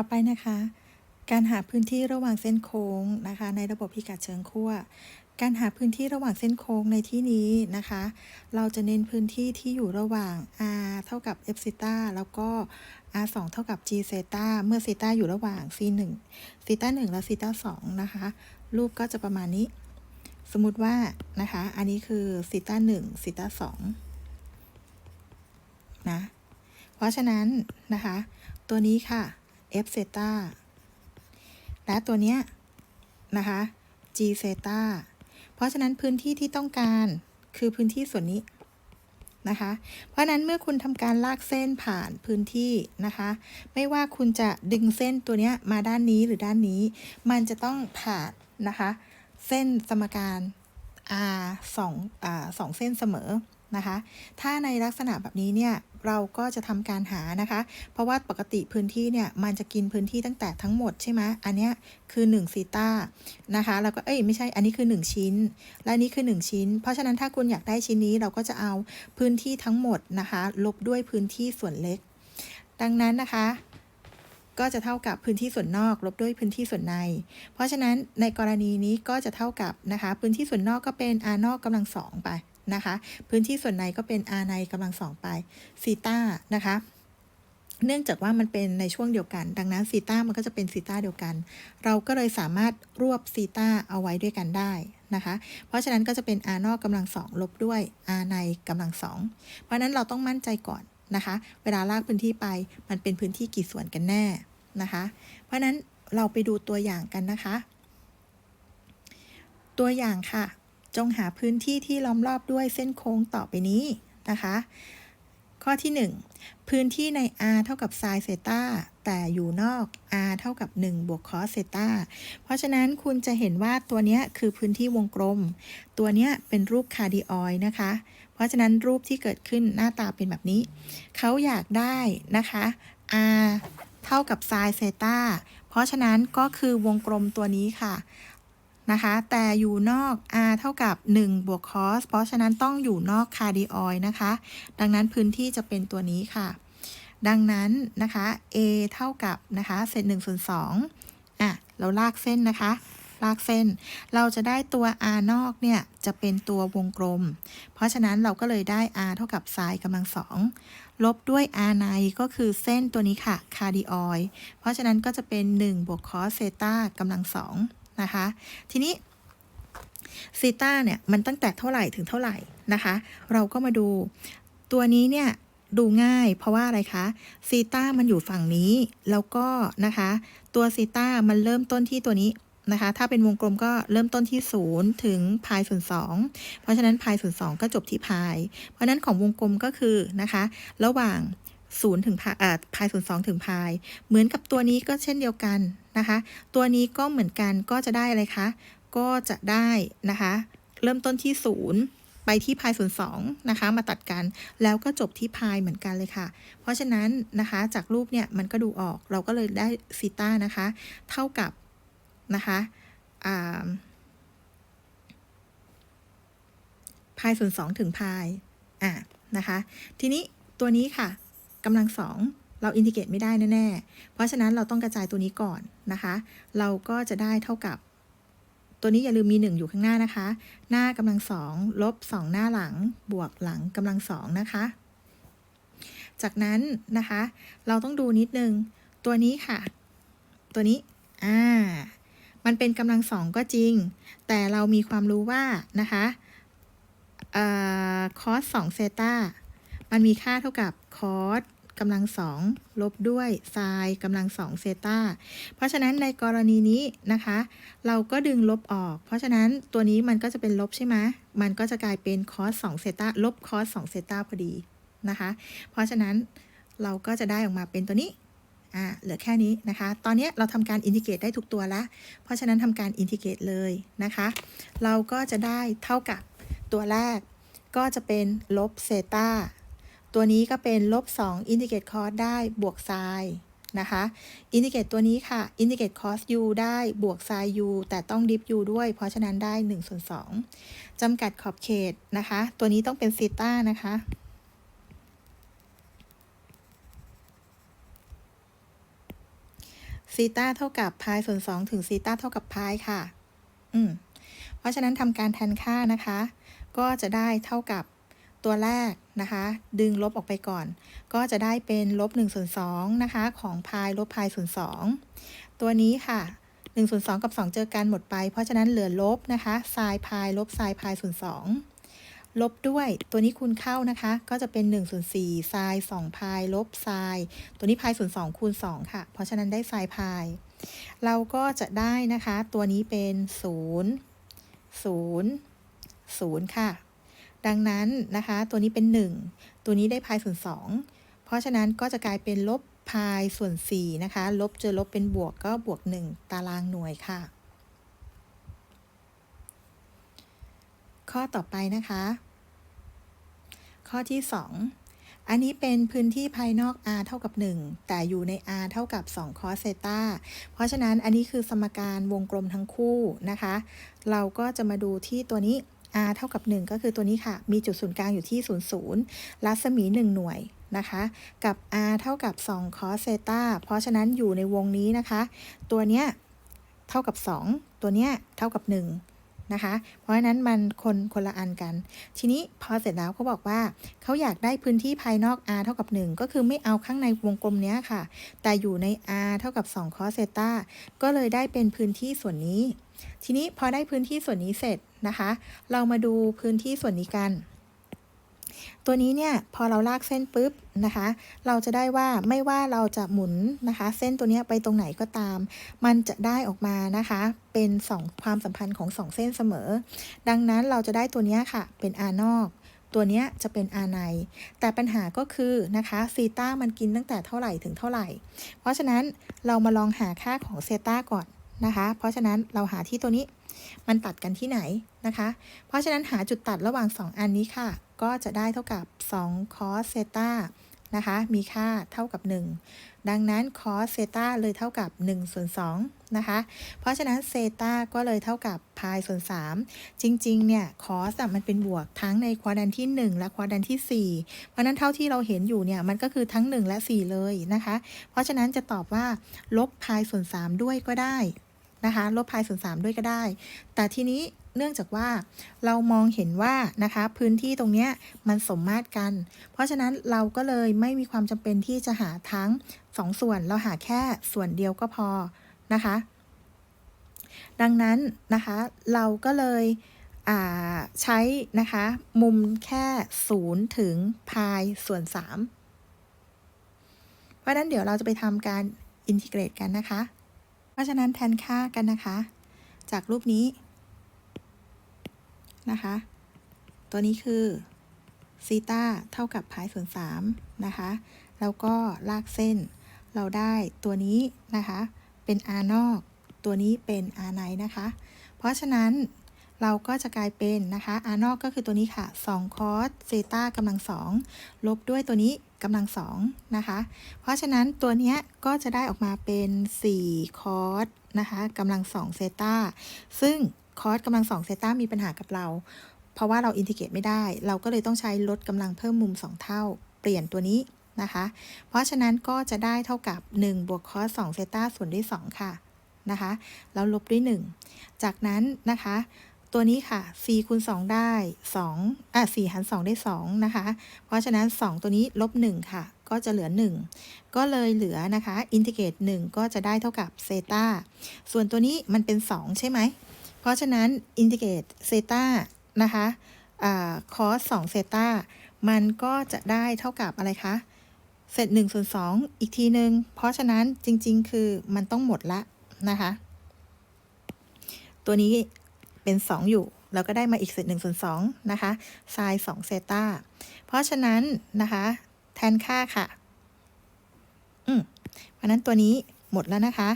ต่อไปนะคะ การหาพื้นที่ระหว่างเส้นโค้งนะคะ ในระบบพิกัดเชิงขั้วการหาพื้นที่ระหว่างเส้นโค้งในที่นี้นะคะ เราจะเน้นพื้นที่ที่อยู่ระหว่าง r เท่ากับ f ซีตาแล้วก็ r 2เท่ากับ g เซตาเมื่อเซีตาอยู่ระหว่าง c 1ซีตา1และซีตา2นะคะ รูปก็จะประมาณนี้ สมมติว่านะคะ อันนี้คือซีตา1ซีตา2นะ เพราะฉะนั้นนะคะ ตัวนี้ค่ะ f เซตาและตัวเนี้ยนะคะ g เซตาเพราะฉะนั้นพื้นที่ที่ต้องการคือพื้นที่ส่วนนี้นะคะ เพราะนั้นเมื่อคุณทำการลากเส้นผ่านพื้นที่นะคะ ไม่ว่าคุณจะดึงเส้นตัวเนี้ยมาด้านนี้หรือด้านนี้ มันจะต้องผ่านนะคะ เส้นสมการ r สองอ่าสองเส้นเสมอ นะคะ ถ้าในลักษณะแบบนี้เนี่ยเราก็จะทำการหานะคะ เพราะว่าปกติพื้นที่เนี่ยมันจะกินพื้นที่ตั้งแต่ทั้งหมดใช่ไหมอันเนี้ยคือ1ซีตานะคะ แล้วก็เอ้ยไม่ใช่ อันนี้คือ 1 ชิ้น และนนี้คือ 1 ชิ้น เพราะฉะนั้นถ้าคุณอยากได้ชิ้นนี้เราก็จะเอาพื้นที่ทั้งหมดนะคะ ลบด้วยพื้นที่ส่วนเล็ก ดังนั้นนะคะก็จะเท่ากับพื้นที่ส่วนนอก ลบด้วยพื้นที่ส่วนใน เพราะฉะนั้นในกรณีนี้ก็จะเท่ากับนะคะ พื้นที่ส่วนนอกก็เป็น r นอกกำลังสองไป นะคะ พื้นที่ส่วนในก็เป็น r ในกำลังสองไปซีตานะคะเนื่องจากว่ามันเป็นในช่วงเดียวกัน ดังนั้นซีตามันก็จะเป็นซีตาเดียวกัน เราก็เลยสามารถรวบซีตาเอาไว้ด้วยกันได้นะคะ เพราะฉะนั้นก็จะเป็น r นอกกำลังสองลบด้วย r ในกำลังสองเพราะนั้นเราต้องมั่นใจก่อนนะคะ เวลาลากพื้นที่ไปมันเป็นพื้นที่กี่ส่วนกันแน่นะคะ เพราะนั้นเราไปดูตัวอย่างกันนะคะ ตัวอย่างค่ะ จงหาพื้นที่ที่ล้อมรอบด้วยเส้นโค้งต่อไปนี้นะคะ ข้อที่ 1 พื้นที่ใน r เท่ากับ sin เซตาแต่อยู่นอก r เท่ากับ 1 บวก cos เซตาเพราะฉะนั้นคุณจะเห็นว่าตัวนี้คือพื้นที่วงกลม ตัวนี้เป็นรูปคาร์ดิออยนะคะ เพราะฉะนั้นรูปที่เกิดขึ้นหน้าตาเป็นแบบนี้ เขาอยากได้นะคะ r เท่ากับ sin เซตาเพราะฉะนั้นก็คือวงกลมตัวนี้ค่ะ นะคะ แต่อยู่นอก r เท่ากับ 1 บวก cos เพราะฉะนั้นต้องอยู่นอกคาร์ดิออยนะคะ ดังนั้นพื้นที่จะเป็นตัวนี้ค่ะ ดังนั้นนะคะ a เท่ากับนะคะเศษ1ส่วน2อะ เราลากเส้นนะคะ ลากเส้น เราจะได้ตัว r นอกเนี่ย จะเป็นตัววงกลม เพราะฉะนั้นเราก็เลยได้ r เท่ากับ sin กำลังสองลบด้วย r ในก็คือเส้นตัวนี้ค่ะคาร์ดิออยเพราะฉะนั้นก็จะเป็น 1 บวก cos เซตากำลังสอง นะคะ ทีนี้ซีต้าเนี่ยมันตั้งแต่เท่าไหร่ถึงเท่าไหร่นะคะ เราก็มาดูตัวนี้เนี่ยดูง่ายเพราะว่าอะไรคะซีต้ามันอยู่ฝั่งนี้แล้วก็นะคะ ตัวซีต้ามันเริ่มต้นที่ตัวนี้นะคะ ถ้าเป็นวงกลมก็เริ่มต้นที่ 0 ถึงพายส่วน2เพราะฉะนั้นพายส่วน2ก็จบที่พาย เพราะฉะนั้นของวงกลมก็คือนะคะ ระหว่าง0ถึงพายอ่าพายส่วน2ถึงพาย เหมือนกับตัวนี้ก็เช่นเดียวกัน นะคะ ตัวนี้ก็เหมือนกันก็จะได้อะไรคะ ก็จะได้นะคะ เริ่มต้นที่ 0 ไปที่พายส่วน2นะคะ มาตัดกัน แล้วก็จบที่พายเหมือนกันเลยค่ะ เพราะฉะนั้นนะคะจากรูปเนี่ยมันก็ดูออก เราก็เลยได้ซีต้านะคะ เท่ากับนะคะพายส่วน2ถึงพายอะนะคะ ทีนี้ตัวนี้ค่ะกำลังสอง เราอินทิเกรตไม่ได้แน่ๆ เพราะฉะนั้นเราต้องกระจายตัวนี้ก่อนนะคะ เราก็จะได้เท่ากับ ตัวนี้อย่าลืมมี 1 อยู่ข้างหน้านะคะ หน้ากำลังสองลบ 2 หน้าหลังบวกหลังกำลังสองนะคะ จากนั้นนะคะ เราต้องดูนิดนึง ตัวนี้ค่ะ ตัวนี้ อ่า มันเป็นกำลังสองก็จริง แต่เรามีความรู้ว่านะคะคอสสองเซตามันมีค่าเท่ากับคอส กำลังสองลบด้วยไซน์กำลังสองเซตาเพราะฉะนั้นในกรณีนี้นะคะ เราก็ดึงลบออก เพราะฉะนั้นตัวนี้มันก็จะเป็นลบใช่ไหมมันก็จะกลายเป็นคอสสองเซตาลบคอสสองเซตาพอดีนะคะ เพราะฉะนั้นเราก็จะได้ออกมาเป็นตัวนี้อ่าเหลือแค่นี้นะคะ ตอนนี้เราทำการอินทิเกรตได้ทุกตัวแล้ว เพราะฉะนั้นทำการอินทิเกรตเลยนะคะ เราก็จะได้เท่ากับตัวแรกก็จะเป็นลบเซตา ตัวนี้ก็เป็นลบ2อินทิเกรตคอสได้บวกไซน์นะคะอินทิเกรตตัวนี้ค่ะอินทิเกรตคอส u ได้บวกไซน์ u แต่ต้องดิฟ u ด้วย เพราะฉะนั้นได้1ส่วน2จำกัดขอบเขตนะคะ ตัวนี้ต้องเป็นซีต้านะคะ ซีต้าเท่ากับพายส่วน2ถึงซีต้าเท่ากับพายค่ะ อืม เพราะฉะนั้นทำการแทนค่านะคะ ก็จะได้เท่ากับ ตัวแรกนะคะ ดึงลบออกไปก่อน ก็จะได้เป็นลบ1ส่วน2นะคะ ของพายลบพายส่วน2ตัวนี้ค่ะ1ส่วน2กับ 2 เจอกันหมดไป เพราะฉะนั้นเหลือลบนะคะไซน์พายลบไซน์พายส่วน2ลบด้วยตัวนี้คูณเข้านะคะ ก็จะเป็น1ส่วน4ไซน์2พายลบไซน์ตัวนี้พายส่วน2คูณ2ค่ะ เพราะฉะนั้นได้ไซน์พาย เราก็จะได้นะคะ ตัวนี้เป็น 0 0 0 ค่ะ ดังนั้นนะคะ ตัวนี้เป็น 1 ตัวนี้ได้พายส่วน 2 เพราะฉะนั้นก็จะกลายเป็นลบพายส่วน4นะคะ ลบเจอลบเป็นบวกก็บวก 1 ตารางหน่วยค่ะ ข้อต่อไปนะคะ ข้อที่ 2 อันนี้เป็นพื้นที่ภายนอก r เท่ากับ 1 แต่อยู่ใน r เท่ากับ2 cos เซตาเพราะฉะนั้นอันนี้คือสมการวงกลมทั้งคู่นะคะ เราก็จะมาดูที่ตัวนี้ r เท่ากับ 1 ก็คือตัวนี้ค่ะ มีจุดศูนย์กลางอยู่ที่ 00 รัศมี 1 หน่วยนะคะ กับ r เท่ากับ2 cos เซตาเพราะฉะนั้นอยู่ในวงนี้นะคะ ตัวเนี้ยเท่ากับ 2 ตัวเนี้ยเท่ากับ 1 นะคะ เพราะฉะนั้นมันคนคนละอันกัน ทีนี้พอเสร็จแล้วเขาบอกว่าเขาอยากได้พื้นที่ภายนอก r เท่ากับ 1 ก็คือไม่เอาข้างในวงกลมเนี้ยค่ะ แต่อยู่ใน r เท่ากับ2 cos เซตาก็เลยได้เป็นพื้นที่ส่วนนี้ ทีนี้พอได้พื้นที่ส่วนนี้เสร็จ นะคะ เรามาดูพื้นที่ส่วนนี้กัน ตัวนี้เนี่ยพอเราลากเส้นปุ๊บนะคะ เราจะได้ว่าไม่ว่าเราจะหมุนนะคะ เส้นตัวนี้ไปตรงไหนก็ตาม มันจะได้ออกมานะคะ เป็นสองความสัมพันธ์ของสองเส้นเสมอ ดังนั้นเราจะได้ตัวนี้ค่ะ เป็น r นอกตัวนี้จะเป็น r ในแต่ปัญหาก็คือนะคะซีต้ามันกินตั้งแต่เท่าไหร่ถึงเท่าไหร่ เพราะฉะนั้นเรามาลองหาค่าของเซต้าก่อนนะคะ เพราะฉะนั้นเราหาที่ตัวนี้ มันตัดกันที่ไหนนะคะ เพราะฉะนั้นหาจุดตัดระหว่าง 2 อันนี้ค่ะ ก็จะได้เท่ากับ2 cos เซตานะคะ มีค่าเท่ากับ 1 ดังนั้น cos เซตาเลยเท่ากับ1ส่วน2นะคะ เพราะฉะนั้นเซตาก็เลยเท่ากับพายส่วน 3 จริง ๆ เนี่ย cos มันเป็นบวกทั้งในควอดันที่ 1 และควอดันที่ 4 เพราะนั้นเท่าที่เราเห็นอยู่เนี่ย มันก็คือทั้ง 1 และ 4 เลยนะคะ เพราะฉะนั้นจะตอบว่า ลบพายส่วน 3 ด้วยก็ได้ นะคะลบพายส่วน3ด้วยก็ได้ แต่ทีนี้เนื่องจากว่าเรามองเห็นว่านะคะพื้นที่ตรงนี้มันสมมาตรกัน เพราะฉะนั้นเราก็เลยไม่มีความจำเป็นที่จะหาทั้ง 2ส่วนเราหาแค่ส่วนเดียวก็พอนะคะ ดังนั้นนะคะเราก็เลยใช้นะคะมุมแค่ 0 ถึงพายส่วน 3 เพราะนั้นเดี๋ยวเราจะไปทำการอินทิเกรตกันนะคะ ราะฉะนั้นแทนค่ากันนะคะ จากรูปนี้นะคะ ตัวนี้คือซีตาเท่ากับพายส่วน3นะคะ แล้วก็ลากเส้น เราได้ตัวนี้นะคะ เป็น r นอก ตัวนี้เป็น r ในนะคะ เพราะฉะนั้นเราก็จะกลายเป็นนะคะ r นอกก็คือตัวนี้ค่ะ2 cos เซตากำลัง2ลบด้วยตัวนี้ กำลัง2นะคะ เพราะฉะนั้นตัวนี้ก็จะได้ออกมาเป็น4 cos นะคะกำลัง2เซตาซึ่งคอร์สกำลังสองเซตามีปัญหากับเรา เพราะว่าเราอินทิเกรตไม่ได้ เราก็เลยต้องใช้ลดกำลังเพิ่มมุม 2 เท่า เปลี่ยนตัวนี้นะคะ เพราะฉะนั้นก็จะได้เท่ากับ 1 บวกคอร์ส2เซตาส่วนด้วย 2 ค่ะนะคะ แล้วลบด้วย 1 จากนั้นนะคะ ตัวนี้ค่ะ 4คูณ2ได้ 2 อะ4หาร2ได้ 2 นะคะ เพราะฉะนั้น 2 ตัวนี้ลบ 1 ค่ะ ก็จะเหลือ 1 ก็เลยเหลือนะคะ อินทิเกรต1ก็จะได้เท่ากับเซตาส่วนตัวนี้มันเป็น 2 ใช่ไหม เพราะฉะนั้นอินทิเกรตเซตานะคะอ่าคอส2เซตามันก็จะได้เท่ากับอะไรคะเศษ1ส่วน2อีกทีหนึ่งเพราะฉะนั้นจริง ๆ คือมันต้องหมดละนะคะ ตัวนี้ เป็น 2 อยู่เราก็ได้มาอีกเศษ1ส่วน2นะคะไซน์2เซตาเพราะฉะนั้นนะคะ แทนค่าค่ะ อืมเพราะนั้นตัวนี้หมดแล้วนะคะ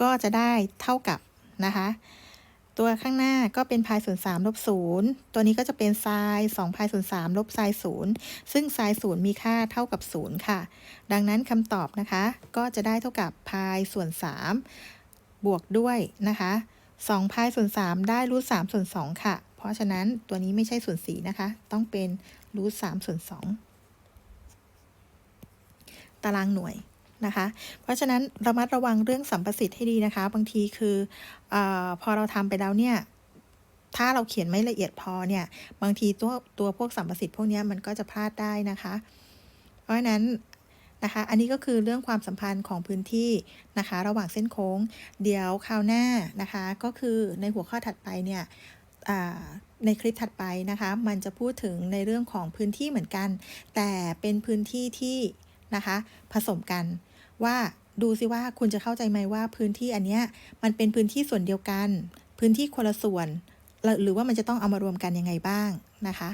ก็จะได้เท่ากับนะคะ ตัวข้างหน้าก็เป็นพายส่วน3ลบ0ตัวนี้ก็จะเป็นไซน์2พายส่วน3ลบไซน์0ซึ่งไซน์0มีค่าเท่ากับ 0 ค่ะ ดังนั้นคำตอบนะคะ ก็จะได้เท่ากับพายส่วน 3 บวกด้วยนะคะ 2พายส่วน3ได้รูท3ส่วน2ค่ะ เพราะฉะนั้นตัวนี้ไม่ใช่ส่วน4นะคะ ต้องเป็นรูท3ส่วน2ตารางหน่วยนะคะ เพราะฉะนั้นระมัดระวังเรื่องสัมประสิทธิ์ให้ดีนะคะ บางทีคืออพอเราทำไปแล้วเนี่ย ถ้าเราเขียนไม่ละเอียดพอเนี่ย บางทีตัวตัวพวกสัมประสิทธิ์พวกนี้มันก็จะพลาดได้นะคะ เพราะฉะนั้น นะคะ อันนี้ก็คือเรื่องความสัมพันธ์ของพื้นที่นะคะ ระหว่างเส้นโค้ง เดี๋ยวคราวหน้านะคะ ก็คือในหัวข้อถัดไปเนี่ยอ่าในคลิปถัดไปนะคะ มันจะพูดถึงในเรื่องของพื้นที่เหมือนกัน แต่เป็นพื้นที่ที่นะคะผสมกันว่าดูซิว่าคุณจะเข้าใจไหมว่าพื้นที่อันเนี้ยมันเป็นพื้นที่ส่วนเดียวกัน พื้นที่คนละส่วน หรือว่ามันจะต้องเอามารวมกันยังไงบ้างนะคะ